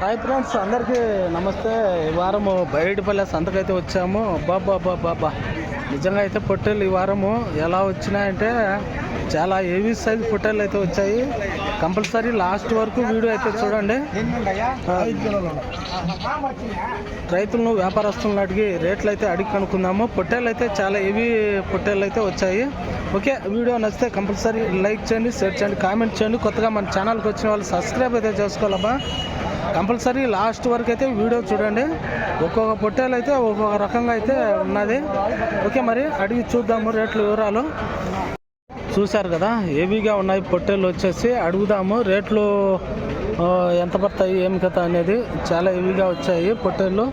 Hi friends అందరికీ నమస్తే. ఈ వారము బయటపల్లె సంతకైతే వచ్చాము. బాబా బాబా నిజంగా అయితే పొట్టేలు ఈ వారము ఎలా వచ్చినాయంటే చాలా హెవీ సైజ్ పొట్టేలు అయితే వచ్చాయి. కంపల్సరీ లాస్ట్ వరకు వీడియో అయితే చూడండి. రైతులను వ్యాపారస్తులను అడిగి రేట్లు అయితే అడిగి కనుక్కుందాము. పొట్టేలు అయితే చాలా హెవీ పొట్టేలు అయితే వచ్చాయి. ఓకే వీడియో నచ్చితే కంపల్సరీ లైక్ చేయండి షేర్ చేయండి కామెంట్ చేయండి. కొత్తగా మన ఛానల్కి వచ్చిన వాళ్ళు సబ్స్క్రైబ్ అయితే చేసుకోవాలబ్బా. కంపల్సరీ లాస్ట్ వరకు అయితే వీడియో చూడండి. ఒక్కొక్క పొట్టేలు అయితే ఒక్కొక్క రకంగా అయితే ఉన్నది. ఓకే మరి అడిగి చూద్దాము రేట్లు వివరాలు. చూశారు కదా హెవీగా ఉన్నాయి పొట్టేలు వచ్చేసి. అడుగుదాము రేట్లు ఎంత పడతాయి ఏం కథ అనేది. చాలా హెవీగా వచ్చాయి పొట్టేళ్ళు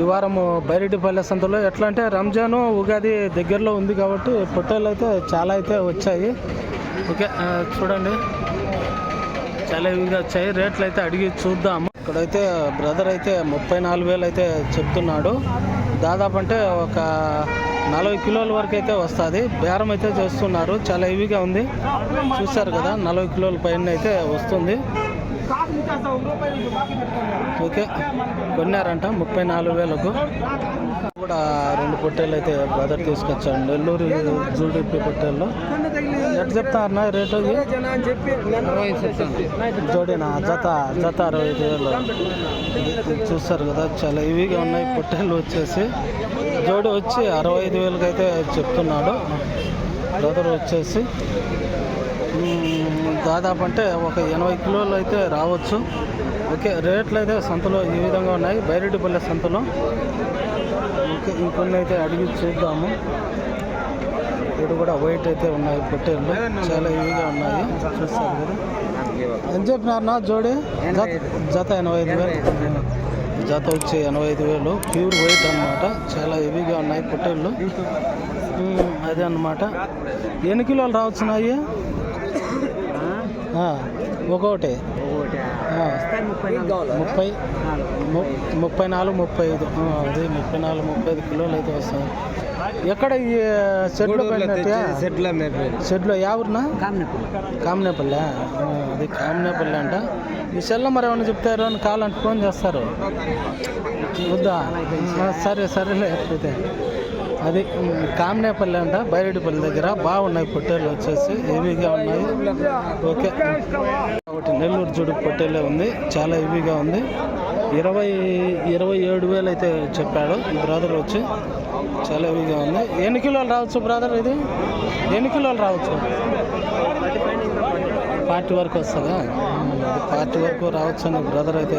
ఈ వారము బైరెడ్డిపల్లె సంతలో ఎట్లా అంటే రంజాను ఉగాది దగ్గరలో ఉంది కాబట్టి పొట్టేళ్ళు అయితే చాలా అయితే వచ్చాయి. ఓకే చూడండి. చాలా ఇవిగా చైర్ రేట్లు అయితే అడిగి చూద్దాము. ఇక్కడైతే బ్రదర్ అయితే ముప్పై నాలుగు వేలు అయితే చెప్తున్నాడు. దాదాపు అంటే ఒక నలభై కిలోల వరకు అయితే వస్తుంది. బేరం అయితే చేస్తున్నారు. చాలా హెవీగా ఉంది. చూశారు కదా నలభై కిలోల పైన అయితే వస్తుంది. ఓకే. కొన్నారంట ముప్పై నాలుగు వేలకు. కూడా రెండు పొట్టేలు అయితే బ్రదర్ తీసుకొచ్చాడు నెల్లూరు జూడిపి పొట్టేల్లో ఎట్లా చెప్తా అన్న రేటు ఇవి? జత జత అరవై ఐదు వేలు. చూస్తారు కదా చాలా ఇవిగా ఉన్నాయి పొట్టేళ్ళు వచ్చేసి. జోడి వచ్చి అరవై ఐదు వేలకైతే చెప్తున్నాడు. బ్రదర్ వచ్చేసి. దాదాపు అంటే ఒక ఎనభై కిలోలు అయితే రావచ్చు. ఓకే రేట్లు అయితే సంతలో ఈ విధంగా ఉన్నాయి. బైరెడ్డిపల్లె సంతలో. ఓకే ఇంకొన్ని అయితే అడిగి చూద్దాము. ఇక్కడ కూడా వైట్ అయితే ఉన్నాయి పొట్టేళ్ళు. చాలా హెవీగా ఉన్నాయి. చూస్తారు కదా. ఎంత చెప్పినారన్నా జోడి? జత ఎనభై ఐదు వేలు. జత వచ్చి ఎనభై ఐదు వేలు. ప్యూర్ వైట్ అన్నమాట. చాలా హెవీగా ఉన్నాయి పొట్టేళ్ళు. అదే అన్నమాట. ఎన్ని కిలోలు రావచ్చున్నాయి ఒక్కొక్కటి. ముప్పై ముప్పై నాలుగు. ముప్పై ఐదు అదే ముప్పై నాలుగు ముప్పై ఐదు కిలోలు అయితే వస్తాయి. ఎక్కడ ఈ షెడ్లో షెడ్లో యావురునా కామనేపల్లె. ఆ, అది కామనేపల్లె అంట. ఈ సెల్లో మరి ఏమన్నా చెప్తారు అని కావాలంటే ఫోన్ చేస్తారు. వద్దా? సరే సరేలే అయితే. అది కామినేపల్లి కామనేపల్లి అంట బైరెడ్డిపల్లి దగ్గర. బాగున్నాయి పొట్టేళ్ళు వచ్చేసి హెవీగా ఉన్నాయి. ఓకే. ఒకటి నెల్లూరు జుడు పొట్టేలే ఉంది చాలా హెవీగా ఉంది. ఇరవై ఇరవై ఏడు వేలు అయితే చెప్పాడు బ్రదర్ వచ్చి. చాలా హెవీగా ఉంది. ఎన్ని కిలోలు రావచ్చు బ్రదర్ ఇది? ఎన్ని కిలోలు రావచ్చు? పార్టీ వరకు వస్తుందా? పార్టీ వరకు రావచ్చు అని బ్రదర్ అయితే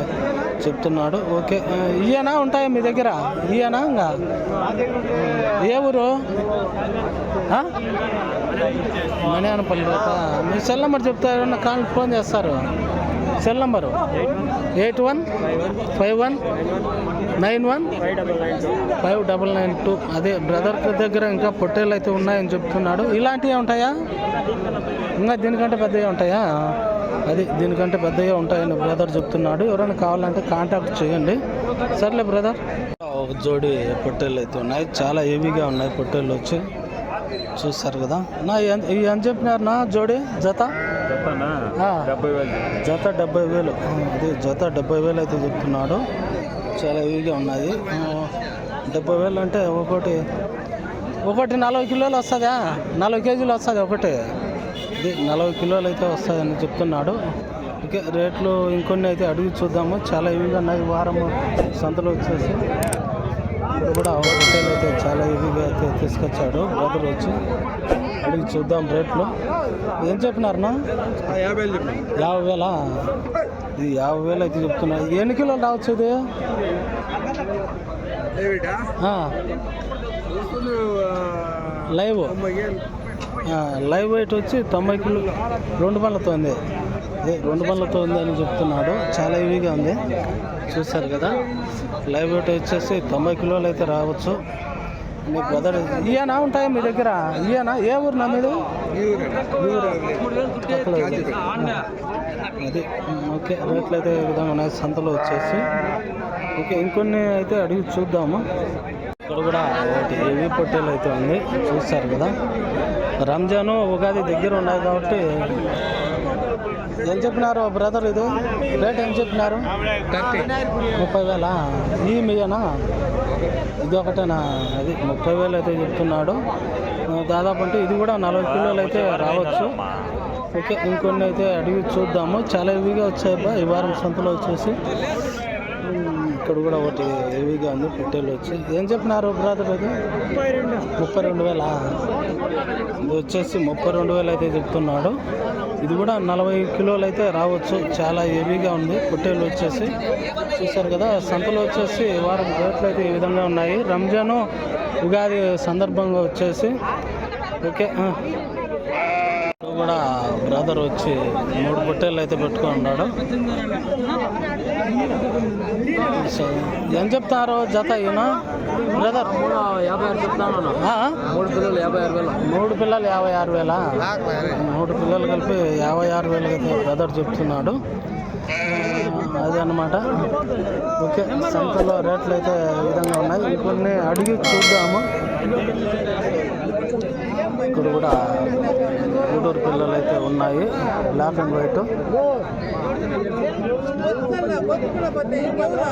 చెప్తున్నాడు. ఓకే. ఆ, ఇయేనా ఉంటాయా మీ దగ్గర? ఇయేనా ఇంకా? ఏ ఊరు? ఆ? మణియానపల్లి మీ సెల్ నెంబర్ చెప్తారు నా కాల్ ఫోన్ చేస్తారు. Cell number eight one five one nine one five double nine two. అదే బ్రదర్ దగ్గర ఇంకా పొట్టేళ్ళు అయితే ఉన్నాయని చెప్తున్నాడు. ఇలాంటివి ఉంటాయా? ఇంకా దీనికంటే పెద్దవి ఉంటాయా? అది దీనికంటే పెద్దగా ఉంటాయని బ్రదర్ చెప్తున్నాడు. ఎవరైనా కావాలంటే కాంటాక్ట్ చేయండి. సర్లే బ్రదర్. ఒక జోడి పొట్టేళ్ళు అయితే ఉన్నాయి. చాలా హెవీగా ఉన్నాయి పొట్టేళ్ళు వచ్చి. చూస్తారు కదా. నా ఇవి ఎంత చెప్పినారు నా జోడి? జత. జత డెబ్బై వేలు. అది జత డెబ్బై వేలు అయితే చెప్తున్నాడు. చాలా హెవీగా ఉన్నాయి. డెబ్బై వేలు అంటే ఒకటి ఒకటి నలభై కిలోలు వస్తుందా? నలభై కేజీలు వస్తుంది ఒకటి? ఇది నలభై కిలోలు అయితే వస్తుందని చెప్తున్నాడు. ఓకే రేట్లు ఇంకొన్ని అయితే అడిగి చూద్దాము. చాలా హెవీగా ఉన్నాయి. వారం సంతలో వచ్చేసి ఇప్పుడు కూడా హోటల్ అయితే చాలా హెవీగా అయితే తీసుకొచ్చాడు. బ్రదర్ వచ్చి అడిగి చూద్దాం రేట్లు. ఏం చెప్పినారన్నా యాభై యాభై వేలా? ఇది యాభై వేలు అయితే చెప్తున్నారు ఎన్ని కిలోలు రావచ్చు ఇది? లైవ్. లైవ్ వెయిట్ వచ్చి తొంభై కిలో రెండు పళ్ళతో ఉంది. రెండు పళ్ళతో ఉంది అని చెప్తున్నాడు. చాలా హెవీగా ఉంది. చూస్తారు కదా? లైవ్ వెయిట్ వచ్చేసి తొంభై కిలోలు అయితే రావచ్చు. మీకు బ్రదర్ ఇయనా ఉంటాయి మీ దగ్గర? ఇయనా ఏ ఊరు నా మీద? అది. ఓకే. రేట్లు అయితే ఈ విధంగా ఉన్నాయి. సంతలో వచ్చేసి. ఓకే ఇంకొన్ని అయితే అడిగి చూద్దాము. ఇక్కడ కూడా ఒకటి హెవీ పొట్టేలు అయితే ఉంది. చూస్తారు కదా? రంజాను ఉగాది దగ్గర ఉన్నాయి కాబట్టి ఏం చెప్పినారు బ్రదర్ ఇది? రేట్ ఏం చెప్పినారు? ముప్పై వేలా? ఈ మీయనా ఇది ఒకటేనా? అది ముప్పై వేలు అయితే చెప్తున్నాడు. దాదాపు అంటే ఇది కూడా నలభై కిలోలు అయితే రావచ్చు. ఓకే ఇంకొన్ని అయితే అడిగి చూద్దాము. చాలా హెవీగా వచ్చాయి ఈ వారం సంతలో వచ్చేసి. ఇక్కడ కూడా ఒకటి హెవీగా ఉంది పొట్టేలు వచ్చి. ఏం చెప్పినారు బ్రదర్ ఇది ముప్పై రెండు. వేల? ఇది వచ్చేసి ముప్పై రెండు వేలు అయితే చెప్తున్నాడు. ఇది కూడా నలభై కిలోలు అయితే రావచ్చు. చాలా హెవీగా ఉంది పొట్టేలు వచ్చేసి. చూశారు కదా సంతలో వచ్చేసి వారం రేట్లు అయితే ఈ విధంగా ఉన్నాయి. రంజాను ఉగాది సందర్భంగా వచ్చేసి. ఓకే కూడా బ్రదర్ వచ్చి మూడు పొట్టేళ్ళు అయితే పెట్టుకొని ఉన్నాడు ఏం చెప్తారు జత ఈయన? బ్రదర్ యాభై ఆరు చెప్తాను మూడు పిల్లలు యాభై ఆరు వేలు? మూడు పిల్లలు యాభై ఆరు వేల మూడు పిల్లలు కలిపి యాభై ఆరు వేలు అయితే బ్రదర్ చెప్తున్నాడు. అదే అనమాట ఓకే సంతలో రేట్లు అయితే ఈ విధంగా ఉన్నాయి. ఇంకొన్ని అడిగి చూద్దాము. ఇక్కడ కూడా గూడూరు పిల్లలు అయితే ఉన్నాయి. బ్లాక్ అండ్ వైట్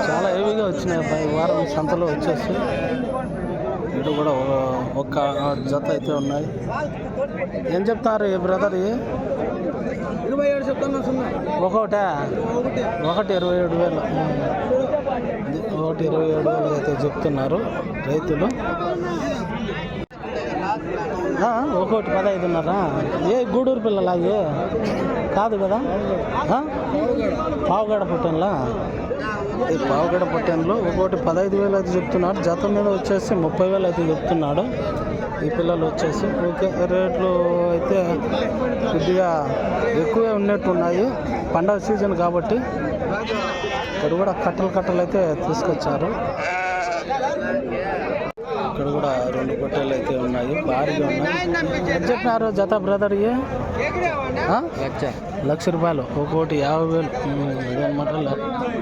చాలా హెవీగా వచ్చినాయి అబ్బాయి వారం సంతలో వచ్చేసి ఇటు కూడా ఒక్క ఒక జత అయితే ఉన్నాయి. ఏం చెప్తారు ఈ బ్రదర్ ఇరవై ఏడు చెప్తాను ఒకటే? ఒకటి ఇరవై ఏడు వేలు. ఒకటి ఇరవై ఏడు వేలు అయితే చెప్తున్నారు రైతులు. ఒకటి ఒక్కోటి పదహైదున్నరా. ఏ గూడూరు పిల్లలా ఏ? కాదు కదా? పావుగడ పుట్టెన్లా? ఈ పావుగడ పుట్టెన్లో ఒక్కోటి పదహైదు వేలు అయితే చెప్తున్నాడు. జత మీద వచ్చేసి ముప్పై వేలు అయితే చెప్తున్నాడు. ఈ పిల్లలు వచ్చేసి ఓకే రేట్లు అయితే కొద్దిగా ఎక్కువే ఉన్నట్టు ఉన్నాయి పండగ సీజన్ కాబట్టి ఇక్కడ కూడా కట్టలు కట్టలు అయితే తీసుకొచ్చారు. ఇక్కడ కూడా రెండు గొట్టెలు అయితే ఉన్నాయి. భారీగా ఉన్నాయి. చెప్పినారు జత బ్రదర్ లక్ష లక్ష రూపాయలు. ఒక్కోటి యాభై వేలు. ఇదనమాట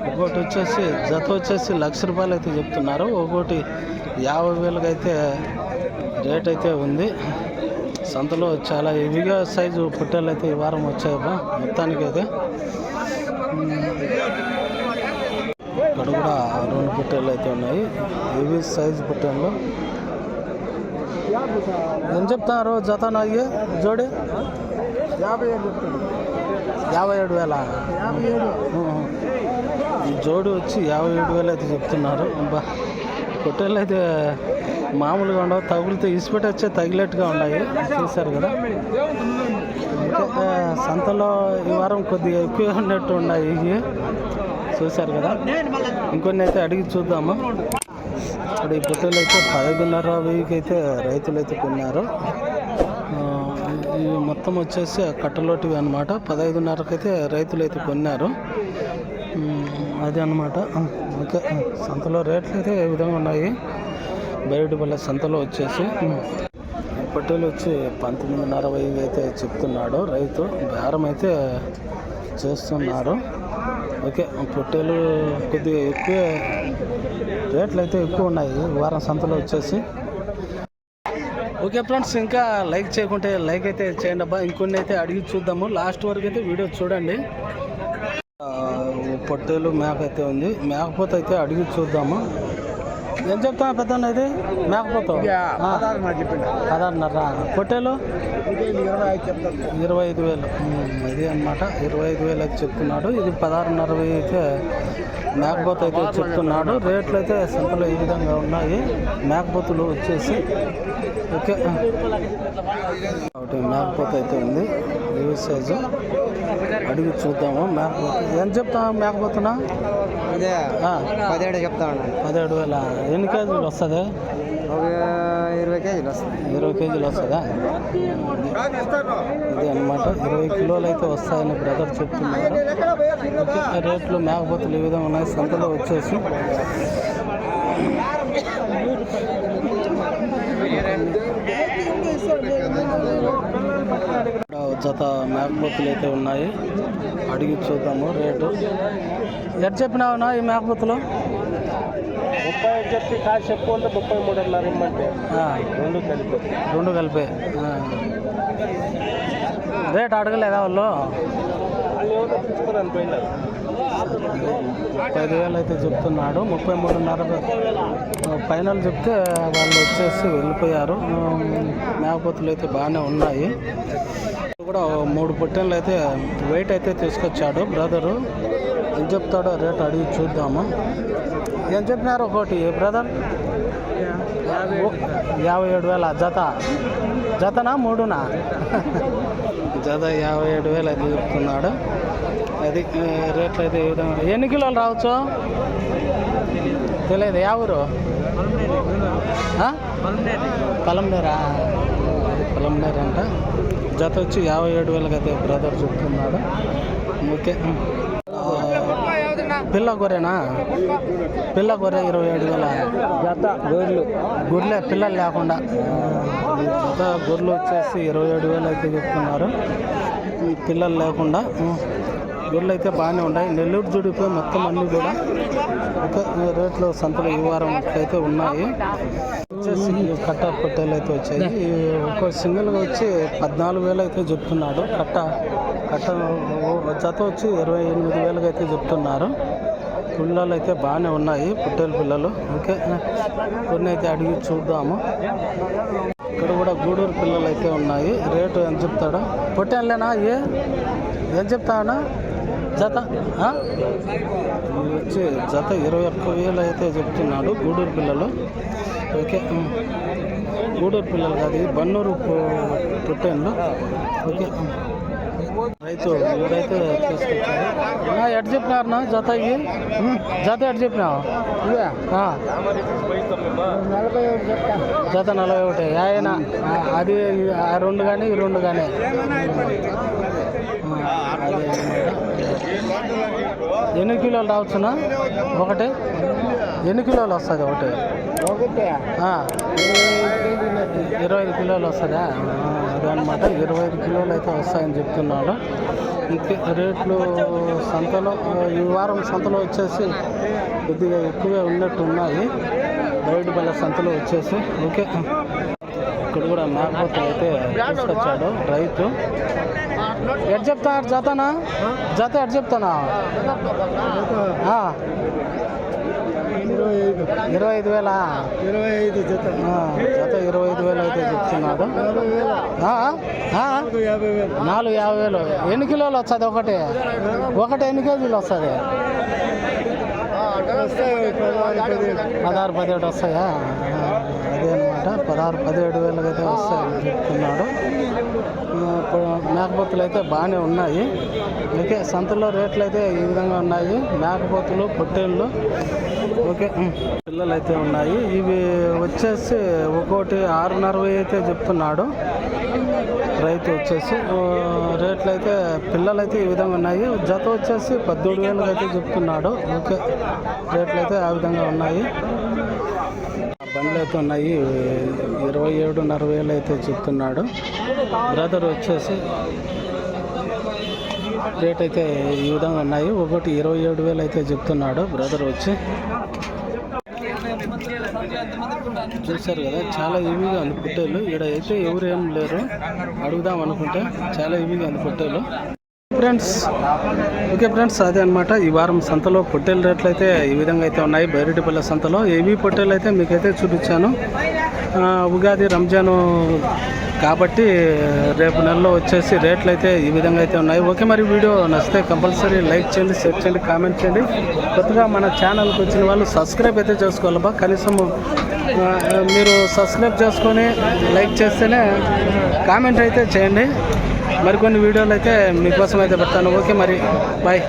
ఒక్కోటి వచ్చేసి జత వచ్చేసి లక్ష రూపాయలు అయితే చెప్తున్నారు. ఒక్కోటి యాభై వేలకు అయితే రేట్ అయితే ఉంది. సంతలో చాలా హెవీగా సైజు పుట్టెలు అయితే ఈ వారం వచ్చాయబ్బా. మొత్తానికి ఇక్కడ కూడా రెండు బుట్టలు అయితే ఉన్నాయి. ఏవి సైజ్ పొట్టేళ్ళు ఏం చెప్తారు జత నాగి జోడి? యాభై ఏడు యాభై ఏడు వేల? యాభై ఏడు ఈ జోడి వచ్చి యాభై ఏడు వేలు అయితే చెప్తున్నారు. బా పొట్టేళ్ళు అయితే మామూలుగా ఉండవు. తగులితే ఇసుపెట్టి వచ్చే తగిలేట్టుగా ఉన్నాయి. చూశారు కదా? సంతలో ఈ వారం కొద్దిగా ఎక్కువ ఉన్నట్టు ఉన్నాయి. ఇవి చూశారు కదా? ఇంకొన్ని అయితే అడిగి చూద్దాము. ఇప్పుడు ఈ పొట్టేలు అయితే పదహైదున్నర వెయ్యికి అయితే రైతులు అయితే కొన్నారు ఇవి మొత్తం వచ్చేసి కట్టలోటివి అనమాట పదహైదున్నరకి అయితే రైతులు అయితే కొన్నారు అది అదే అనమాట ఓకే. సంతలో రేట్లు అయితే ఏ విధంగా ఉన్నాయి? బయటపల్లె సంతలో వచ్చేసి. పొట్టేలు వచ్చి పంతొమ్మిదిన్నర వెయ్యి అయితే చెప్తున్నాడు రైతు. బేరం అయితే చేస్తున్నారు. ఓకే పొట్టేలు కొద్దిగా ఎక్కువ రేట్లు అయితే ఎక్కువ ఉన్నాయి. వారం సంతలో వచ్చేసి. ఓకే ఫ్రెండ్స్ ఇంకా లైక్ చేయకుంటే లైక్ అయితే చేయండి అబ్బా. ఇంకొన్ని అయితే అడిగి చూద్దాము. లాస్ట్ వరకు అయితే వీడియో చూడండి. పొట్టేలు మేక అయితే ఉంది. మేకపోతే అయితే అడిగి చూద్దాము. ఏం చెప్తాను పెద్ద ఇది? మేకపోతే. చెప్పిండు. పదహారున్నర. పొట్టేలు? ఇరవై ఐదు వేలు. ఇది అనమాట ఇరవై ఐదు వేలు అయితే చెప్తున్నాడు. ఇది పదహారున్నర అయితే మేకపోత అయితే చెప్తున్నాడు. రేట్లు అయితే సంతలో ఈ విధంగా ఉన్నాయి. మేకపోతులు వచ్చేసి ఓకే. ఒకటి మేకపోత అయితే ఉంది. ఈ సైజు అడిగి చూద్దాము. మేకపోత. ఏం చెప్తాము మేకపోతున్నా ఆ, పదిహేడు చెప్తా ఉన్నాను. పదిహేడు వేల. ఎన్ని కేజీలు వస్తుంది? ఒక ఇరవై కేజీలు వస్తుంది. ఇరవై కేజీలు వస్తుందా? ఇది అన్నమాట. ఇరవై కిలోలు అయితే వస్తాయని బ్రదర్ చెప్తున్నారు. రేట్లు మేకపోతులు ఈ విధంగా ఉన్నాయి. సంతలో వచ్చేసి ఇక్కడ జత మేకపోతులు అయితే ఉన్నాయి. అడిగి చూద్దాము రేటు. ఎట్ చెప్పినావునా ఈ మేకపోతులు? ముప్పై చెప్పి కాదు చెప్పుకుంటే ముప్పై మూడున్నర ఇమ్మంటే రెండు కలిపి. రెండు కలిపి. రేట్ అడగలేదా వాళ్ళు? ముప్పై ఐదు వేలు అయితే చెప్తున్నాడు. ముప్పై మూడున్నర ఫైనల్ చెప్తే వాళ్ళు వచ్చేసి వెళ్ళిపోయారు. మేకపోతులు అయితే బాగానే ఉన్నాయి. కూడా మూడు పొట్టెళ్ళు అయితే వెయిట్ అయితే తీసుకొచ్చాడు బ్రదరు. ఏం చెప్తాడో రేట్ అడిగి చూద్దాము. ఏం చెప్పినారు ఒకటి బ్రదర్? యాభై ఏడు వేల జత. జతనా మూడునా? జత యాభై ఏడు వేలు అయితే చెప్తున్నాడు. అది రేట్లు అయితే ఈ విధంగా ఎన్ని కిలోలు రావచ్చు? తెలియదు యా ఊరు? పలంనేరా అది పలంనేరు అంట. జత వచ్చి యాభై ఏడు వేలకి అయితే బ్రదర్ చెప్తున్నాడు. ఓకే. పిల్ల గొర్రెనా? పిల్ల గొర్రె ఇరవై ఏడు వేల. జత గొర్రెలు. గొర్రెలే పిల్లలు లేకుండా. జత గొర్రెలు వచ్చేసి ఇరవై ఏడు వేలు అయితే చెప్తున్నారు. పిల్లలు లేకుండా. గుళ్ళు అయితే బాగానే ఉన్నాయి. నెల్లూరు జుడిపోయి మొత్తం అన్నీ కూడా ఒక రేట్లో సంతలో ఈ వారం అయితే ఉన్నాయి. వచ్చేసి కట్ట పొట్టేలు అయితే వచ్చాయి. ఒక ఒక్కో సింగిల్గా వచ్చి పద్నాలుగు వేలు అయితే చెప్తున్నాడు. కట్ట కట్ట జత వచ్చి ఇరవై ఎనిమిది వేలుగా అయితే చెప్తున్నారు. పిల్లలు అయితే బాగానే ఉన్నాయి పుట్టేలు పిల్లలు. ఓకే కొన్ని అయితే అడిగి చూద్దాము. ఇక్కడ కూడా గూడూరు పిల్లలు అయితే ఉన్నాయి. రేటు ఎంత చెప్తాడు? పొట్టేళ్ళేనా? ఏ? ఏం చెప్తావునా జత వచ్చి జత ఇరవై ఒక్క వేలు అయితే చెప్తున్నాడు గూడూరు పిల్లలు. ఓకే గూడూరు పిల్లలు కాదు బన్నూరు పొ- ఓకే రైతు ఇదైతే తీసుకొచ్చారు. ఎట్ చెప్పినారు నా జత ఇవి? జత ఎట్ చెప్పినావు? ఇవే? జత నలభై ఒకటి. ఆయన అది ఆ రెండు కానీ ఈ రెండు కానీ. అదే. ఎన్ని కిలోలు రావచ్చునా? ఒకటి? ఎన్ని కిలోలు వస్తుంది ఒకటి. ఇరవై ఐదు కిలోలు వస్తుందా? ఆ, అదే అనమాట ఇరవై ఐదు కిలోలు అయితే వస్తాయని చెప్తున్నాడు. ఇంకే రేట్లు సంతలో ఈ వారం సంతలో వచ్చేసి కొద్దిగా ఎక్కువే ఉన్నట్టు ఉన్నాయి బయట బల్ల సంతలో వచ్చేసి. ఓకే. ఇక్కడ కూడా మేకపోతులు అయితే తీసుకొచ్చాడు రైతు. ఎట్ చెప్తా జతనా? జత ఎట్ చెప్తానా. ఇరవై ఐదు. వేల? ఇరవై ఐదు జత. జత ఇరవై ఐదు వేలు అయితే చెప్తున్నాడు. నాలుగు యాభై వేలు. ఎన్ని కిలోలు వస్తుంది ఒకటి? ఒకటి ఎన్ని కేజీలు వస్తుంది? పదహారు పదిహేడు వస్తాయా? అనమాట పదహారు పదిహేడు వేలకు అయితే వస్తాయని చెప్తున్నాడు. మేకపోతులు అయితే బాగానే ఉన్నాయి. ఓకే సంతలో రేట్లు అయితే ఈ విధంగా ఉన్నాయి. మేకపోతులు పొట్టేళ్ళు. ఓకే పిల్లలు అయితే ఉన్నాయి. ఇవి వచ్చేసి ఒక్కోటి ఆరున్నర అయితే చెప్తున్నాడు. రైతు వచ్చేసి రేట్లు అయితే పిల్లలు అయితే ఈ విధంగా ఉన్నాయి. జత వచ్చేసి పద్దెనిమిది వేలకు అయితే చెప్తున్నాడు. ఓకే రేట్లు అయితే ఆ విధంగా ఉన్నాయి. బండ్లు అయితే ఉన్నాయి ఇరవై ఏడున్నర వేలు అయితే చెప్తున్నాడు. బ్రదర్ వచ్చేసి రేట్ అయితే ఈ విధంగా ఉన్నాయి. ఒకటి ఇరవై ఏడు వేలు అయితే చెప్తున్నాడు బ్రదర్ వచ్చి. చూశారు కదా చాలా ఈవీగా ఉంది పొట్టేలు. ఇక్కడ అయితే ఎవరు ఏం లేరు. అడుగుదాం అనుకుంటే చాలా ఈవీగా ఉంది పొట్టేలు. ఫ్రెండ్స్ ఓకే ఫ్రెండ్స్ అదే అనమాట ఈ వారం సంతలో పొట్టేలు రేట్లు అయితే ఈ విధంగా అయితే ఉన్నాయి. బైరెడ్డిపల్లె సంతలో ఏవి పొట్టేలు అయితే మీకైతే చూపించాను. ఉగాది రంజాను కాబట్టి రేపు నెలలో వచ్చేసి రేట్లు అయితే ఈ విధంగా అయితే ఉన్నాయి. ఓకే మరి వీడియో నచ్చితే కంపల్సరీ లైక్ చేయండి షేర్ చేయండి కామెంట్ చేయండి. కొత్తగా మన ఛానల్కి వచ్చిన వాళ్ళు సబ్స్క్రైబ్ అయితే చేసుకోవాలబ్బా. కనీసం మీరు సబ్స్క్రైబ్ చేసుకొని లైక్ చేస్తేనే కామెంట్ అయితే చేయండి. మరికొన్ని వీడియోలు అయితే మీకోసం అయితే పెడతాను. ఓకే మరి బాయ్.